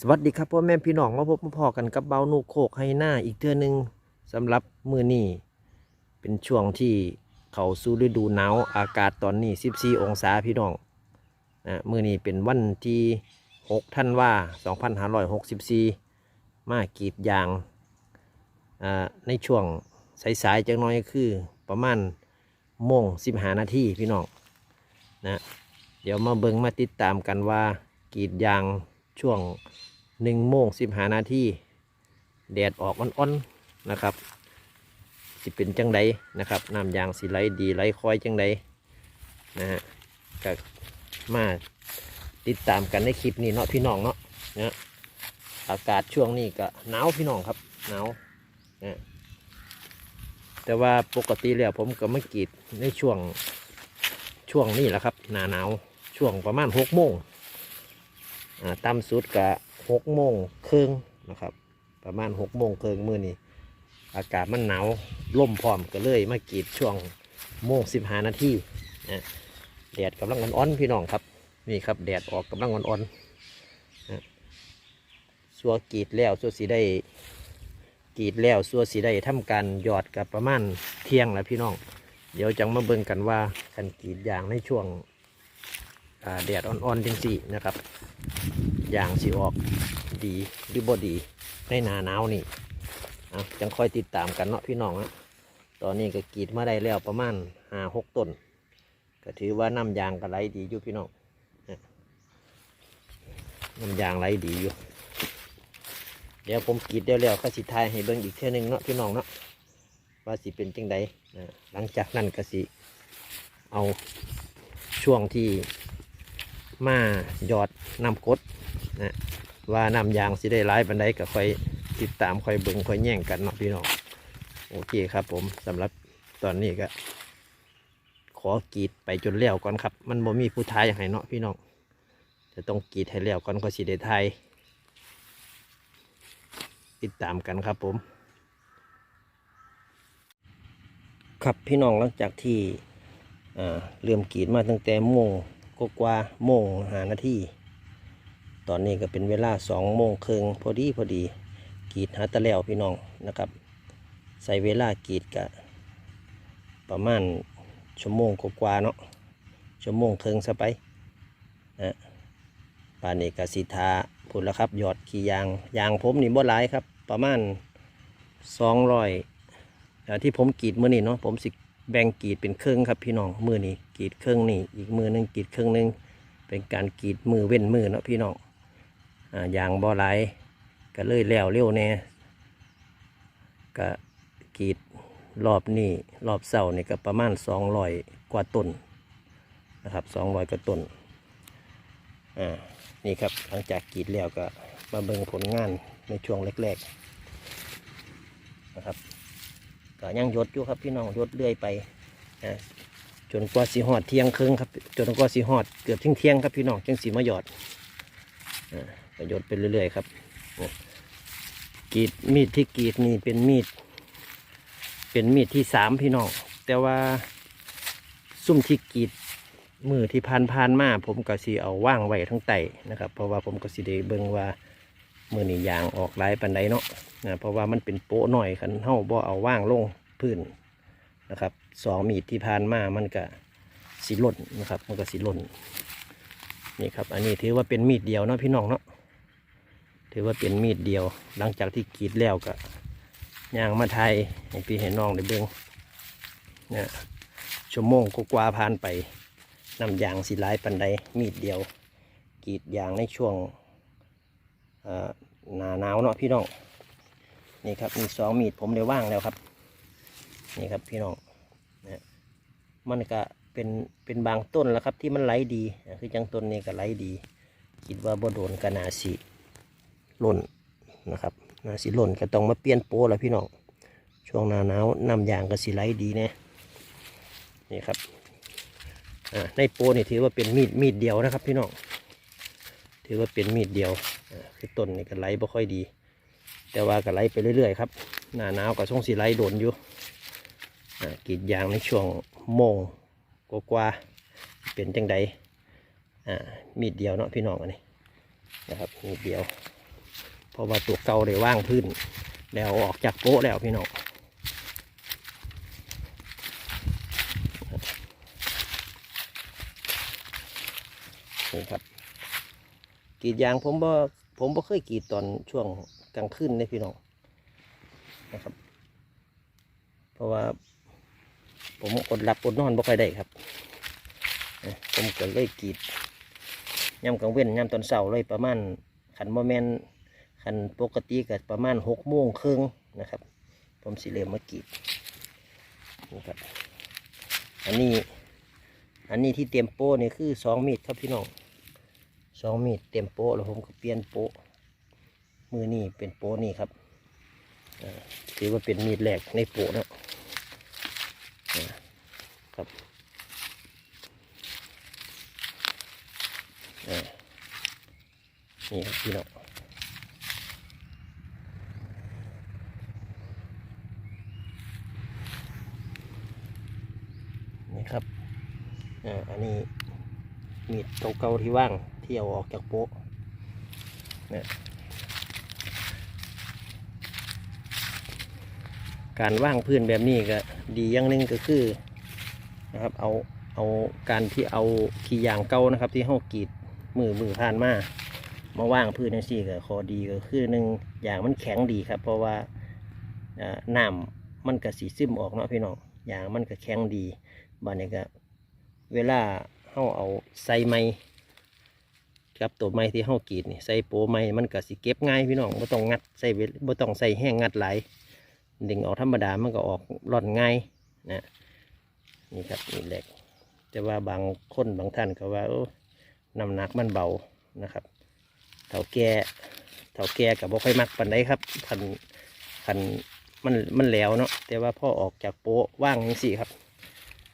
สวัสดีครับพ่อแม่พี่น้องมาพบมาพอกันกับเบาหนูโคกให้หน้าอีกเทื่อหนึงสำหรับมือนี้เป็นช่วงที่เขาสู่ฤดูหนาวอากาศตอนนี้ 14 องศาพี่น้องนะมือนี้เป็นวันที่ 6 ท่านว่า 2564 มากรีดยางอ่าในช่วงสายๆจังน้อยคือประมาณโมง15 นาทีพี่น้องนะเดี๋ยวมาเบิงมาติดตามกันว่ากรีดยาง ช่วงหนึ่งโมงสิบหานาทีแดดออกอ่อนๆนะครับ สิเป็นจังไดนะครับน้ำยางสีไหลดีไหลคอยจังไดนะฮะก็มาติดตามกันในคลิปนี้เนาะพี่น้องเนาะนะอากาศช่วงนี้ก็หนาวพี่น้องครับหนาวนะแต่ว่าปกติแล้วผมก็ไม่กรีดในช่วงช่วงนี้แหละครับ หนาหนาวช่วงประมาณหกโมง ต่ำสุดก็หกโมงครึ่งนะครับ ประมาณหกโมงครึ่งมื้อนี้อากาศมันหนาวล่มพร้อมก็เลยมากรีดช่วงโมงสิบห้านาทีนะแดดกำลังอ่อนๆพี่น้องครับนี่ครับแดดออกกำลังอ่อนๆนะสัวกรีดแล้วสัวสีได้กรีดแล้วสัวสีได้ทำการหยอดกับประมาณเที่ยงแล้วพี่น้อง เดี๋ยวจังมาเบิ่งกันว่าการกรีดยางในช่วงแดดอ่อนๆจังสินะครับ ยางสิออกดีหรือบ่ดีในหนาหนาวนี่อะจังค่อยติดตามกันเนาะพี่น้องนะตอนนี้ก็กรีดมาได้แล้วประมาณห้าหกต้น ก็ถือว่าน้ำยางก็ไหลดีอยู่พี่น้องน้ำยางไหลดีอยู่ เดี๋ยวผมกรีดได้แล้วก็สิทายให้เบิ่งอีกเท่านึงเนาะพี่น้องเนาะว่าสิเป็นจังใดนะหลังจากนั้นก็สิเอาช่วงที่มาหยอดน้ำกด นะว่าน้ำยางสิได้ร้ายปันใดก็คอยติดตามคอยเบิงคอยแย่งกันเนาะพี่น้องโอเคครับผมสำหรับตอนนี้ก็ ขอกรีดไปจนแล้วก่อนครับ มันบ่มีผู้ทายให้เนาะพี่น้องจะต้องกรีดให้แล้วก่อนก็สิได้ทายติดตามกันครับผม ครับพี่น้องหลังจากที่เริ่มกรีดมาตั้งแต่โมงกกว่าโมงหานาที ตอนนี้ก็เป็นเวลาสองโมงครึ่งพอดีพอดีกีดหาตะแล้วพี่น้องนะครับ ใส่เวลากีดกะประมาณชั่วโมงกว่าเนาะชั่วโมงครึ่งซะไปนะป่านนี้กสิทาพุ่นแล้วครับ หยอดขี่ยางยางผมนี่บ่หลายครับ ประมาณสองร้อยที่ผมกีดมือนี้เนาะผมสิแบ่งกีดเป็นเครื่องครับพี่น้องมือนี้กีดเครื่องนี่อีกมือหนึงกีดเครื่องหนึงเป็นการกีดมือเว้นมือเนาะพี่น้อง อย่างบ่อไหลก็เลยแล้วเร็วแน่ก็กรีดรอบนี้รอบเสาเนี่ก็ประมาณสองร้อยกว่าต้นนะครับสองร้อยกว่าต้นอ่านี่ครับหลังจากกรีดแล้วก็มาเบิ่งผลงานในช่วงแรกๆนะครับก็ยังยดอยู่ครับพี่น้องยดเรื่อยไปนะจนกว่าสีหอดเที่ยงครึ่งครับจนกว่าสีหอดเกือบเที่ยงเที่ยงครับพี่น้องจังสีมาหยอดอ่า ก็หยดไปเรื่อยๆครับกรีดมีดที่กรีดนี่เป็นมีด เป็นมีดที่สามพี่น้องแต่ว่าซุ่มที่กรีดมือที่พานพานมาผมก็สีเอาว่างไว้ทั้งไตนะครับ เพราะว่าผมก็สีได้เบิ่งว่ามือนี่ยางออกหลายปันใดเนาะนะเพราะว่ามันเป็นโป๊ะหน่อยคันเฮาบ่เอาว่างลงพื้นนะครับสองมีดที่ผ่านมามันก็สีหล่นนะครับ มันก็สีหล่นนี่ครับ อันนี้ถือว่าเป็นมีดเดียวเนาะพี่น้องเนาะ ถือว่าเป็นมีดเดียว หลังจากที่กรีดแล้วก็ย่างมาไทยให้พี่เห็นน้องได้เบิ่งนะชั่วโมงก,กว่าผ่านไปน้ำยางสีลายปันใดมีดเดียวกรีดยางในช่วงหนาหนาวเนาะพี่น้องนี่ครับมีสองมีดผมได้ว่างแล้วครับ นี่ครับพี่น้องนะมันก็เป็นเป็นบางต้นแล้วครับที่มันไหลดีคือจังต้นนี้ก็ไหลดี คิดว่าบ่โดนกระนาสี ล่นนะครับนาสีหล่นก็ต้องมาเปลี่ยนโป้แล้วพี่น้องช่วงหน้าหนาวน้ำยางก็สีไหลดีแนะนี่ครับอ่าในโป้นี่ถือว่าเป็นมีดมีดเดียวนะครับ พี่น้องถือว่าเป็นมีดเดียวอ่าคือต้นนี่ก็ไหลบ่ค่อยดี แต่ว่าก็ไล่ไปเรื่อยๆครับหน้าหนาวก็ช่วงสีไล่โดนอยู่อ่ากรีดยางในช่วงโมงกว่าเป็นจังใดอ่ามีดเดียวเนาะพี่น้องอันนี้นะครับมีดเดียว เพราะว่าตัวเก่าได้ว่างพื้น แล้วออกจากโป๊ะแล้วพี่น้องนี่ครับกรีดยางผมบ่ผมบ่เคยกรีดตอนช่วงกลางคืนเลยพี่น้องนะครับ เพราะว่า ผมอดหลับอดนอนบ่ค่อยได้ครับผมก็เลยกรีดย่ำกลางเว้นย่ำตอนเช้าเลยประมาณขันโมเมน ขันปกติก็ประมาณหกโมงครึ่งนะครับ ผมสิเริ่มมากรีดนี่ครับอันนี้อันนี้ที่เตรียมโป้นี่คือสองมีดครับพี่น้องสองมีดเตรียมโป้แล้วผมก็เปลี่ยนโป้มือนี่เป็นโป้นี่ครับถือว่าเป็นมีดแรกในโป้เนาะครับนี่ครับพี่น้องนี่ครับเอ่ออั นนี้มีดเก่าๆที่ว่างที่เอาออกจากโป๊ะเนี่ยการว่างพื้นแบบนี้ก็ดีอย่างหนึงก็คือนะครับเอาเอาการที่เอาขี้ยางเก่านะครับ ที่ห้ากรีดมือมือผ่านมามาว่างพื้นในสี่ก็ขอดีก็คือหนึ่งอย่างมันแข็งดีครับ เพราะว่าอ่าน้ำมันก็สีซึมออกเนาะพี่น้องอย่างมันก็แข็งดีบ้านนี้ก็ เวลาเฮาเอาใส่ไม้กับตัวไม้ที่เฮากรีดนี่ใส่โปไม้มันก็สิเก็บง่ายพี่น้องบ่ต้องงัดใส่เวบ่ต้องใส่แห้งงัดหลายดึงออกธรรมดามันก็ออกร่อนง่ายนะนี่ครับนี่เหล็กแต่ว่าบางคนบางท่านก็ว่าน้ำหนักมันเบานะครับเท่าแก่เท่าแก่กับบ่ค่อยมักปันได้ครับคันคันมันมันแล้วเนาะแต่ว่าพ่อออกจากโป๊ะว่างยังสี่ครับ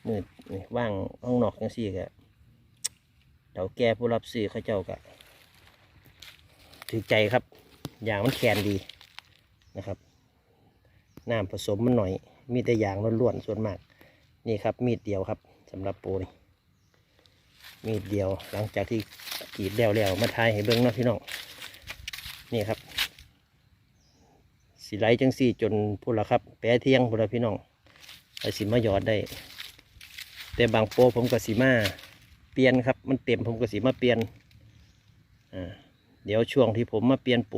มืดนี่ว่างข้างนอกยังสี่ก็เท่าแก่ผู้รับซื้อเขาเจ้าก็ถือใจครับ อย่างมันแคนดีนะครับน้ำผสมมันหน่อย มีแต่อย่างล้วนๆส่วนมาก นี่ครับมีดเดียวครับสำหรับปูนี่มีดเดียวหลังจากที่กรีดแล้วแล้วมาทายให้เบิ้งเนาะพี่น้องนี่ครับสีไหลจังสี่จนพูดละครับ แปะเที่ยงพูดละพี่น้องไอสิมาหยอดได้ แต่บางโปผมก็สีมาเปลี่ยนครับ มันเต็มผมก็สีมาเปลี่ยนอ่าเดี๋ยวช่วงที่ผมมาเปลี่ยนโป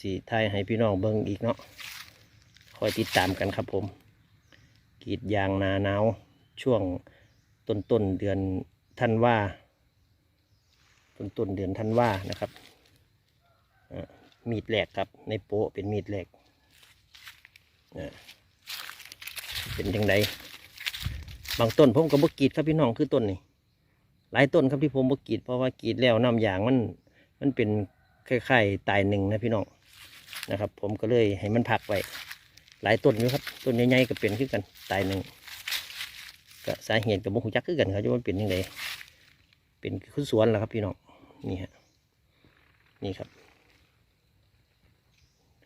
สีไทยให้พี่น้องเบิ้งอีกเนาะคอยติดตามกันครับผมกรีดยางนาหนาวช่วงต้นต้นเดือนธันวาต้นต้นเดือนธันวานะครับอ่ามีดแหลกครับ ในโปเป็นมีดแหลกเป็นยังไง บางต้นผมก็บกีดครับพี่น้องคือต้นนี้หลายต้นครับที่ผมบกีดเพราะว่ากรีดแล้วน้ำยางมันมันเป็นคล้ายๆตายหนึ่งนะพี่น้องนะครับ ผมก็เลยให้มันพักไว้หลายต้นอยู่ครับต้นใหญ่ๆก็เป็นขึ้นกันตายหนึ่งก็สาเหตุกับบุกจักคือกันครับว่ามันเป็นยังไงเป็นขึ้นสวนแหละครับพี่น้องนี่ฮะนี่ครับ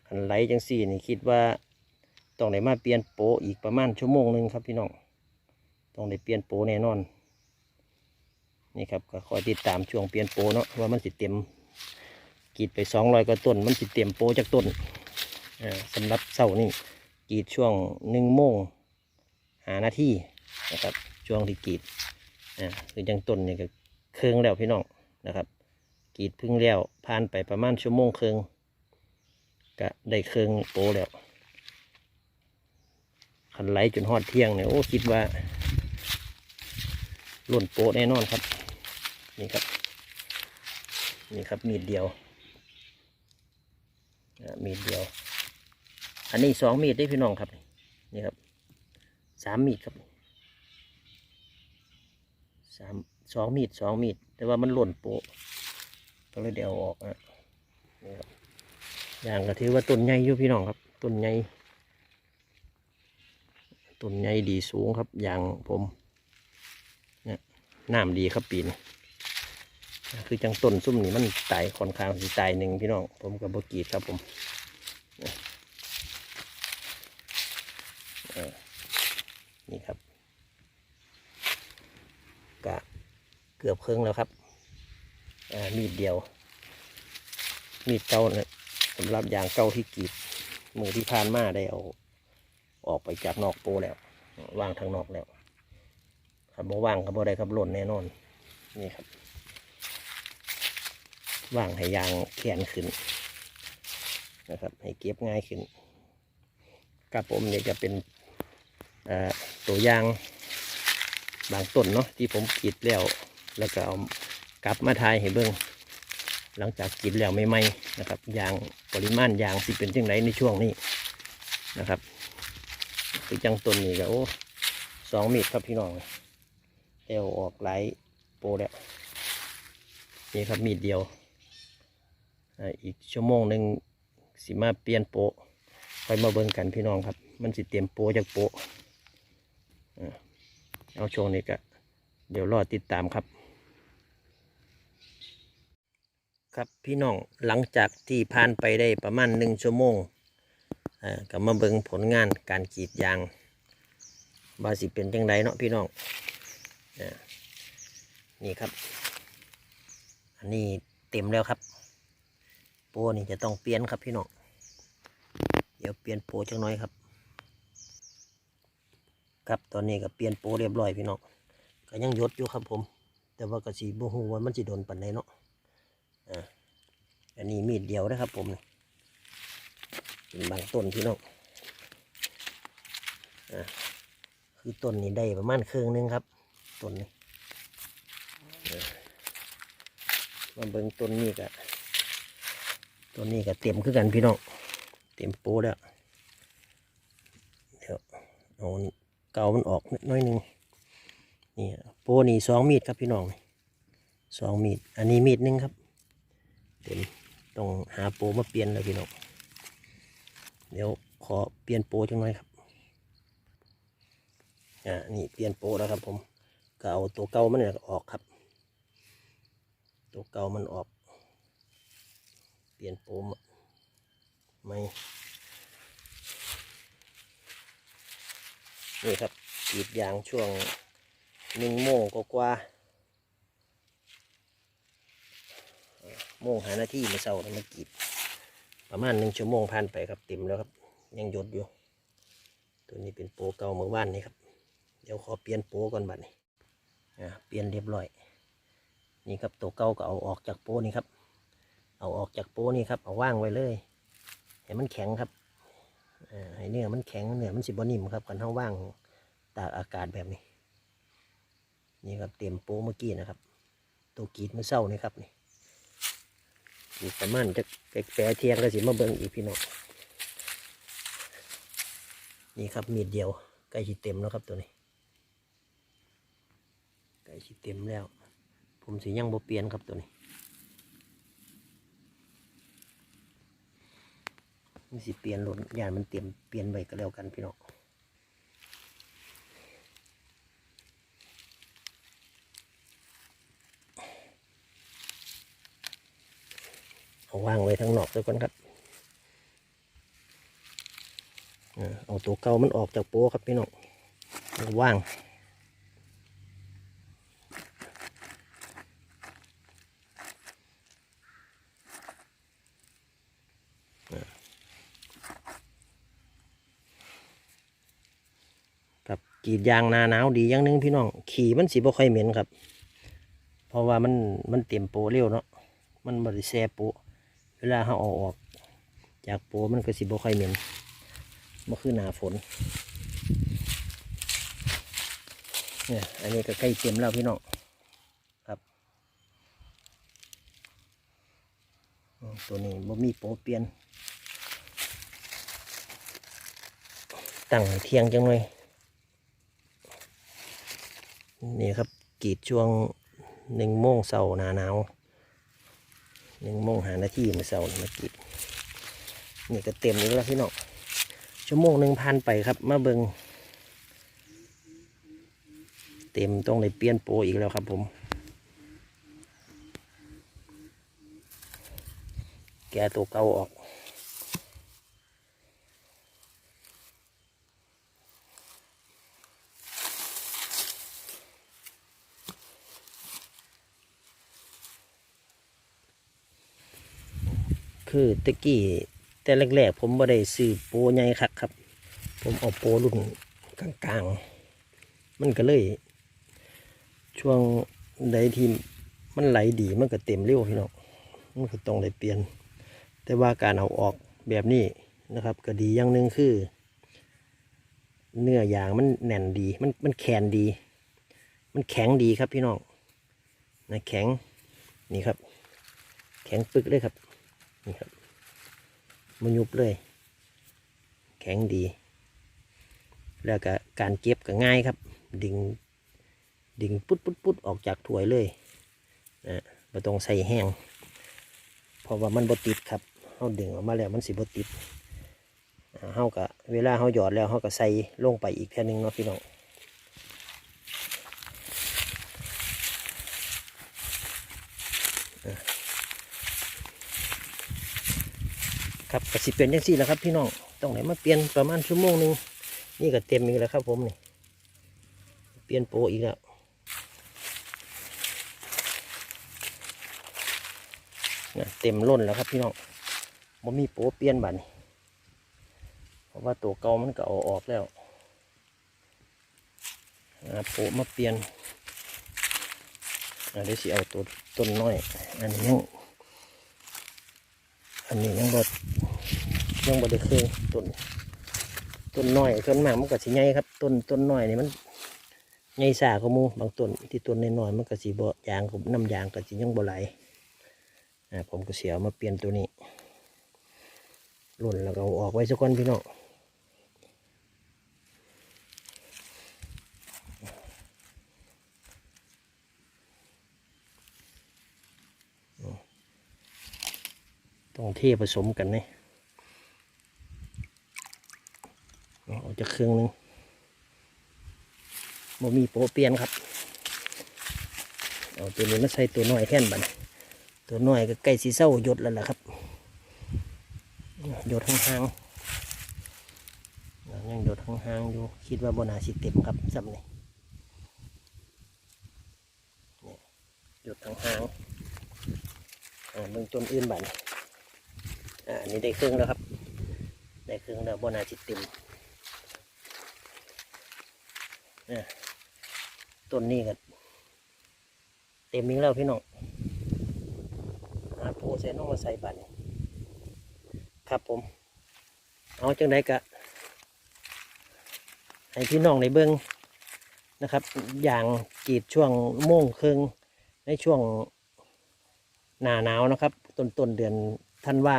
อันไหลจังสี่นี่คิดว่าต้องได้มาเปลี่ยนโปอีกประมาณชั่วโมงหนึ่งครับพี่น้อง ต้องได้เปลี่ยนโปแน่นอน นี่ครับก็คอยติดตามช่วงเปลี่ยนโปเนาะว่ามันสิเต็มกีดไปสองร้อยกว่าต้น มันสิเต็มโปจากต้นอ่าสำหรับเสานี่กีดช่วงหนึ่งโมงหานาทีนะครับช่วงที่กีดอ่าคือจังต้นเนี่ยก็เครื่องแล้วพี่น้องนะครับ กีดพึ่งแล้วผ่านไปประมาณชั่วโมงเครึ่งก็ได้เครื่องโปแล้วขันไหลจนหอดเที่ยงเนี่ยโอ้คิดว่า ล่นโปแน่นอนครับ นี่ครับ นี่ครับมีดเดียวมีดเดียว อันนี้สองมีดได้พี่น้องครับ นี่ครับสามมีดครับสามสองมีดสองมีด แต่ว่ามันหล่นโปะก็เลยเดี๋ยวออกนะนี่ครับอย่างก็ถือว่าต้นใหญ่อยู่พี่น้องครับต้นใหญ่ต้นใหญ่ดีสูงครับ อย่างผม น้ำดีครับปีนคือจังต้นซุ่มนี่มันตายค่อนข้างสิตายหนึ่งพี่น้อง ผมกับบกีดครับผมนี่ครับกะเกือบครึ่งแล้วครับมีดเดียว มีดเก่านี่ยสำหรับยางเก่าที่กรีดมือที่ผ่านมาได้เอา ออกไปจากนอกโปแล้ววางทางนอกแล้ว ครับบ่ว่างครับบ่ได้ครับหล่นแน่นอน นี่ครับ ว่างให้ยางแขนขึ้นนะครับ ให้เก็บง่ายขึ้นกับผมเนี่ยจะเป็นตัวยางบางต้นเนาะที่ผมกรีดแล้ว แล้วก็เอากลับมาทายให้เบิ่งหลังจากกรีดแล้วใหม่ๆนะครับยางปริมาณยางสิเป็นจังไรในช่วงนี้นะครับคือจังต้นนี้ก็โอ้สองมีดครับพี่น้อง เอวออกหลโปรแล้วนี่ครับมีดเดียวอีกชั่วโมงหนึ่งสิมาเปลี่ยนโปะค่อยมาเบิ่งกันพี่น้องครับ มันสิเตรียมโปะจากโปะเอาช่วงนี้ก็เดี๋ยวรอติดตามครับ ครับพี่น้องหลังจากที่ผ่านไปได้ประมาณหนึ่งชั่วโมงก็มาเบิ่งผลงานการกรีดยางบาสิเป็นจังไดเนาะพี่น้อง นี่ครับ อันนี้เต็มแล้วครับ โปนี่จะต้องเปลี่ยนครับพี่น้อง เดี๋ยวเปลี่ยนโปจังน้อยครับ ครับตอนนี้ก็เปลี่ยนโปเรียบร้อยพี่น้อง ก็ยังยศอยู่ครับผม แต่ว่าก็สีบ่ฮู้ว่ามันสิโดนปันใดเนาะ อ่า อันนี้มีดเดียวนะครับผมเป็นบางต้นพี่น้อง อ่า คือต้นนี้ได้ประมาณครึ่งนึงครับ ต้นนี้มาเบิ่งต้นนี้กะต้นนี้ก็เต็มคือกันพี่น้องเต็มโปแล้วเดี๋ยวเอาเกามันออกนิดน้อยหนึงนี่โปนี่สองมีดครับพี่น้องสองมีดอันนี้มีดหนึงครับเต็มต้องหาโปรมาเปลี่ยนเลยพี่น้องเดี๋ยวขอเปลี่ยนโปรจังหน่อยครับ อ่า นี่เปลี่ยนโปรแล้วครับผม ก็เอาตัวเก่ามันเนี่ยออกครับ ตัวเก่ามันออก เปลี่ยนโปมไม่นี่ครับกรีดยางช่วงหนึ่งโมงกว่าโมงหาหน้าที่มาเศร้าแล้วมากรีดประมาณหนึ่งชั่วโมงผ่านไปครับเต็มแล้วครับ ยังหยดอยู่ ตัวนี้เป็นโปรเก่าเมื่อวานนี้ครับ เดี๋ยวขอเปลี่ยนโปรก่อนบัดนี้ เปลี่ยนเรียบร้อย นี่ครับตัวเก่าก็เอาออกจากโปรนี่ครับ เอาออกจากโปรนี่ครับ เอาว่างไว้เลยให้มันแข็งครับอ่าให้เนื้อมันแข็งเนื้อมันสิบนิ่มครับกันเท่าว่างตากอากาศแบบนี้ นี่ครับเตรียมโปรเมื่อกี้นะครับ ตัวกีดมือเศร้านี่ครับนี่อีกประมาณจะแปรเทียงก็สิมาเบิ่งอีกพี่น้องนี่ครับมีดเดียวใกล้สิเต็มแล้วครับตัวนี้ สิเต็มแล้ว ผมสิยังบ่เปลี่ยนครับตัวนี้นี่สิเปลี่ยนรถยานมันเต็มเปลี่ยนไว้ก็แล้วกันพี่น้องเอาวางไว้ทั้งนอกด้วยก่อนครับเอาตัวเก่ามันออกจากโป๊ครับพี่น้องว่าง กรีดยางนาหนาวดีอย่างหนึงพี่น้อง ขี่มันสีบ่ค่อยเหม็นครับ เพราะว่ามันมันเต็มโปเร็วเนาะ มันบริแซโปเวลาเขาเอาออก จากโปมันก็สิบ่ค่อยเหม็นบ่คือหนาฝน เนี่ย อันนี้ก็ใกล้เต็มแล้วพี่น้องครับตัวนี้บ่มีโปเปลี่ยนตั้งเทียงจังเลย นี่ครับกีดช่วงหนึ่งโมงเสาร์หนาหนาวหนึ่งโมงหานาทีมาเสาร์มากีดนี่ก็เต็มอีกแล้วพี่น้องชั่วโมงหนึ่งพันไปครับมาเบิงเต็มต้องเลยเปลี่ยนโปอีกแล้วครับผม แกตัวเก่าออก คือตะกี้แต่แรกๆผมบ่ได้ซื้อโปรใหญ่คักครับ ผมเอาโปรรุ่นกลางๆ มันก็เลย ช่วงใดที่มันไหลดีมันก็เต็มเร็วพี่น้องมันก็ต้องได้เปลี่ยน แต่ว่าการเอาออกแบบนี้นะครับ ก็ดีอย่างหนึ่งคือ เนื้อยางมันแน่นดีมันมันแข็งดี มันแข็งดีครับพี่น้องนะแข็งนี่ครับ แข็งปึกเลยครับ นี่ครับมันยุบเลย แข็งดี แล้วก็การเก็บก็ง่ายครับ ดึงดึงปุ๊ดปุ๊ดปุ๊ดออกจากถ้วยเลยนะไม่ต้องใส่แห้งเพราะว่ามันบติดครับเขาดึงออกมาแล้วมันสิบติดอ่าเฮาก็เวลาเฮาหยอดแล้วเฮาก็ใส่ลงไปอีกแค่นึงเนาะพี่น้องอ่า ครับก็สิเป็นยังสี่แหละครับพี่น้องต้องไหนมาเปลี่ยนประมาณชั่วโมงหนึ่งนี่ก็เต็มอีกแล้วครับ ผมนี่เปลี่ยนโปอีกแล้วนะเต็มล้นแล้วครับพี่น้องมันมีโปเปลี่ยนบันเพราะว่าตัวเก่ามันก็เอาออกแล้วโปมาเปลี่ยนเดี๋ยวสิเอาตัวต้นน้อย อันนี้ยัง อันนี้ยังบดยังบดได้เครื่อต้นต้นน้อยต้นมากมันก็สิใหญ่ครับต้นต้นน้อยนี่มันใหญ่สากมูบางต้นที่ต้นน้อยๆมันก็สีบ่ยางกับน้ำยางก็สิยังบ่ไหลอ่าผมก็เสียวมาเปลี่ยนตัวนี้หล่นแล้วก็อออกไว้สักคนพี่น้อง ต้องเทผสมกันนี่เอาอกจากเครื่องหนึงบ่มีโปเปียนครับ เอาตัวนี้มาใส่ตัวน้อยแท่นบันตัวน้อยก็ใกล้สีเศร้าหยดแล้วล่ะครับหยดห่างๆยังหยดห่างๆอยู่ คิดว่าบนาสิเต็มครับซ้ำนี่หยดห่างๆอ่าเบื้องต้นอื่นบัดน อ่าอันนี้ได้ครื่งแล้วครับ ได้ครื่งแล้วบนอาสิเต็มอ่ต้นนี้ก็เต็มอีกแล้วพี่น้องหาโพเซนองมาใส่บัตรครับผม เอาจังไดกะ ให้พี่น้องในเบิ้องนะครับ อย่างกีดช่วงโม่งครึ่งในช่วงหนาหนาวนะครับต้นต้นเดือนธันว่า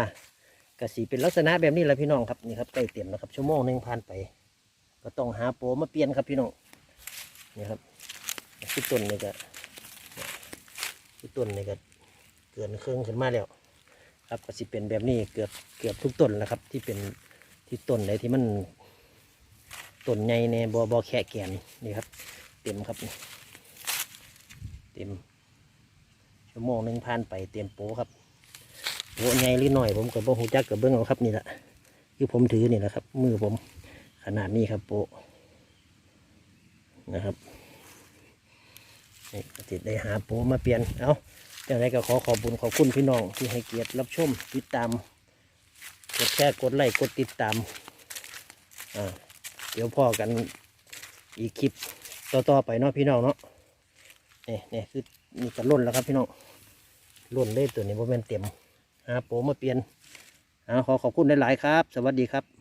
กสีเป็นลักษณะแบบนี้แหละพี่น้องครับนี่ครับใกล้เต็มแล้วครับชั่วโมงหนึ่งผ่านไป ก็ต้องหาโปมาเปลี่ยนครับพี่น้องนี่ครับที่ต้นนี่ก็ที่ต้นนี่ก็เกินเครื่องขึ้นมาแล้วครับก็สิเป็นแบบนี้เกือบเกือบทุกต้นแล้วครับ ที่เป็นที่ต้นไหนที่มันต้นใหญ่ในบอบอแค่แกนนี่ครับ เต็มครับเต็มชั่วโมงหนึ่งผ่านไปเต็มโปครับ โปใหญ่หรือหน่อยผมกับบ่หูจักกับเบิ้งเอาครับนี่แหละคือผมถือนี่แหละครับ มือผมขนาดนี้ครับโปนะครับนี่ติดได้หาโปมาเปลี่ยนเอาอย่างไรก็ขอขอบคุญขอบคุณพี่น้องที่ให้เกียรติรับชมติดตาม กดแชร์กดไลค์กดติดตามอ่าเดี๋ยวพ่อกันอีกคลิปต่อๆไปเนาะพี่น้องเนาะนี่นี่คือนี่ก็ล่นแล้วครับพี่น้องล่นเลยตัวนี้โมเมนเต็ม โปรมาเปลี่ยนขอขอบคุณหลาย ๆ ครับ สวัสดีครับ